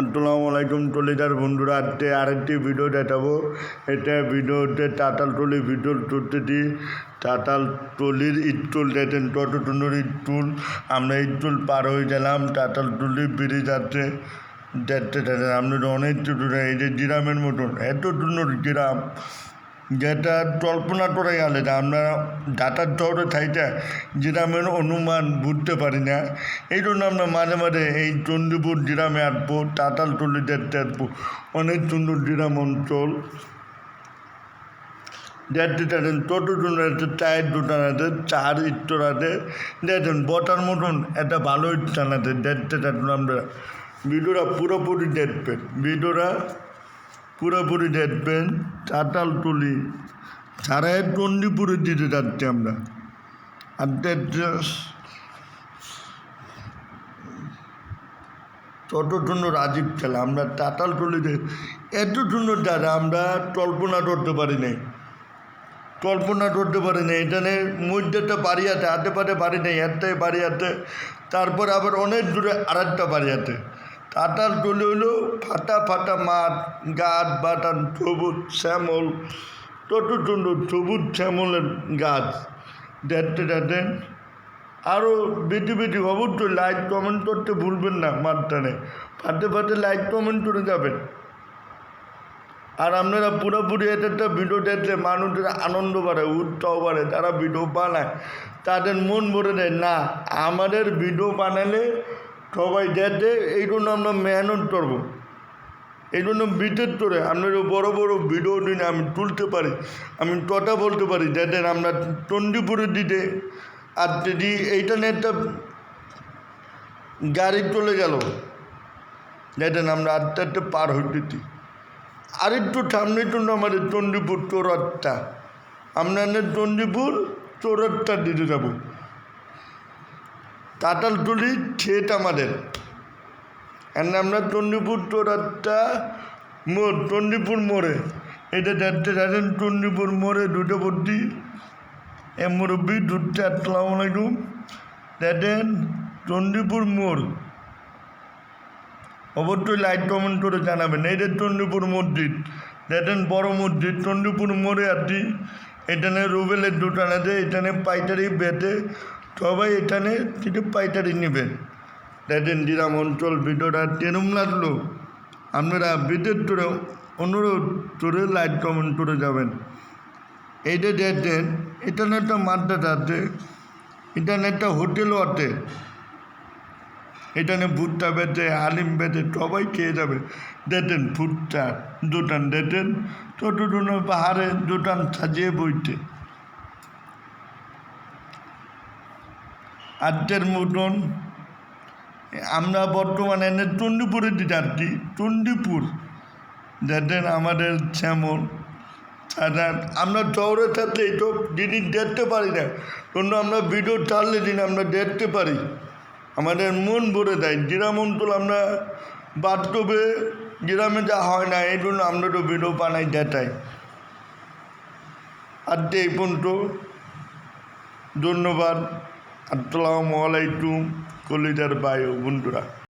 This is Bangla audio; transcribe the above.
আসসালামু আলাইকুম টলিদার বন্ধুরা, আজকে আরেকটি ভিডিও দেখাবো। এটা ভিডিওতে টাটাল টলি ভিডিও তুলতেছি টাটাল টলির ইটুল দেখেন কত সুন্দর ইটুল আমরা ইটুল পার হয়ে গেলাম টাটাল টলি ব্রিজ আছে। দেখতে দেখেন আপনাদের অনেক ছোটো এই যে জিরামের মতন এত সুন্দর জিরাম যেটা কল্পনা করে গেলে আমরা ডাটার শহরে থাইটা জিরামের অনুমান বুঝতে পারি না। এই জন্য আমরা মাঝে মাঝে এই চণ্ডীপুর জিরামে আসব টাটাল টলি দেখতে আসব। অনেক সুন্দর জিরাম অঞ্চল। দেখতে থাকেন সুন্দর একটা চায়ের দোকান আছে, চার ইট্টর আছে। দেখেন বটার মতন একটা ভালো স্থান আছে। দেখতে থাকুন আমরা। ভিডিওটা পুরোপুরি দেখবেন। ভিডিওটা পুরোপুরি দেখবেন চাতাল তুলি সারায় চণ্ডীপুরের দিতে যাচ্ছি আমরা। আর তত সুন্দর রাজীব খেলা। আমরা টাটাল টলিতে এত সুন্দর জায়গা আমরা কল্পনা করতে পারি নাই। কল্পনা করতে পারি না এখানে মধ্যেটা বাড়ি আছে হাতে পাতে বাড়ি নেই, একটাই বাড়ি আছে, তারপর আবার অনেক দূরে আর একটা বাড়ি আছে। টাটাল টলি হলো ফাটা ফাটা মাঠ গাছ বাটান সবুজ শ্যামল তত সুন্দর সবুজ শ্যামলের গাছ। দেখতে দেখেন। আরও বেশি বেশি অবশ্যই লাইক কমেন্ট করতে ভুলবেন না মাঠটানে ফাটে ফাটে লাইক কমেন্ট করে যাবেন। আর আপনারা পুরোপুরি একটা ভিডিও দেখলে মানুষের আনন্দ বাড়ে, উৎসাহ বাড়ে। তারা ভিডিও বানায়, তাদের মন ভরে দেয়, না, আমাদের ভিডিও বানালে সবাই দেখে এই জন্য আমরা মেহনত করব। এই জন্য বিটের করে। আপনারা বড় বড় ভিডিও দিন আমি তুলতে পারি, আমি কথা বলতে পারি। দেখেন আমরা চণ্ডীপুরের দিতে। আর যদি এইটা নিয়ে একটা গাড়ি চলে গেল দেখেন আমরা আস্তে আস্তে পার হইতেছি আর একটু সামনে জন্য আমাদের চণ্ডীপুর চৌরাট্টা। আমরা চণ্ডীপুর চৌরাট্টা দিতে যাব। টাটালটুলি ঠেট আমাদের। আর আমরা চণ্ডীপুর চৌরাট্টা মোড় চণ্ডীপুর মোড়ে। এটা দেখতে যাচ্ছেন চণ্ডীপুর মোড়ে দুটো ভর্তি এ মুরব্বী ঢুকতে আসসালামু আলাইকুম। দেখেন চণ্ডীপুর মোড়। অবশ্যই লাইট কমেন্ট করে জানাবেন। যে চণ্ডীপুর মসজিদ, দেখেন বড় মসজিদ চণ্ডীপুর মোড়ে আছি এখানে রুবেলের দোকান আছে, এখানে পাইকারি বেটে সবাই এখানে কিছু পাইকারি নেবেন। দেখেন দিরাম অঞ্চল ভিডিওটা টেনুম লাগল আপনারা বিদ্যুৎ করে অনুরোধ করে লাইক কমেন্ট করে যাবেন। এইটা দেখেন এখানে একটা মাদ্রাস আছে এখানে একটা হোটেলও আছে এখানে ভুট্টা বেচে, আলিম বেচে, সবাই খেয়ে যাবে। দেখেন ভুট্টা দোকান, দেখেন ছোটো পাহাড়ে দোকান সাজিয়ে বইতে আজকের মতন। আমরা বর্তমানে চণ্ডীপুরে যাচ্ছি চণ্ডীপুর দেখেন আমাদের শ্যামল সাধারণ আমরা শহরে থাকলে এইসব জিনিস দেখতে পারি না। কিন্তু আমরা ভিডিও ছাড়লে দিন আমরা দেখতে পারি। আমাদের মন ভরে দেয়। গ্রাম অঞ্চল আমরা বাস্তবে গ্রামে যা হয় না, এই জন্য আমরা তো ভিডিও বানাই দেখাই আর এই পর্যন্ত। ধন্যবাদ। আসসালামু আলাইকুম কলিজার বায়ু বন্ধুরা।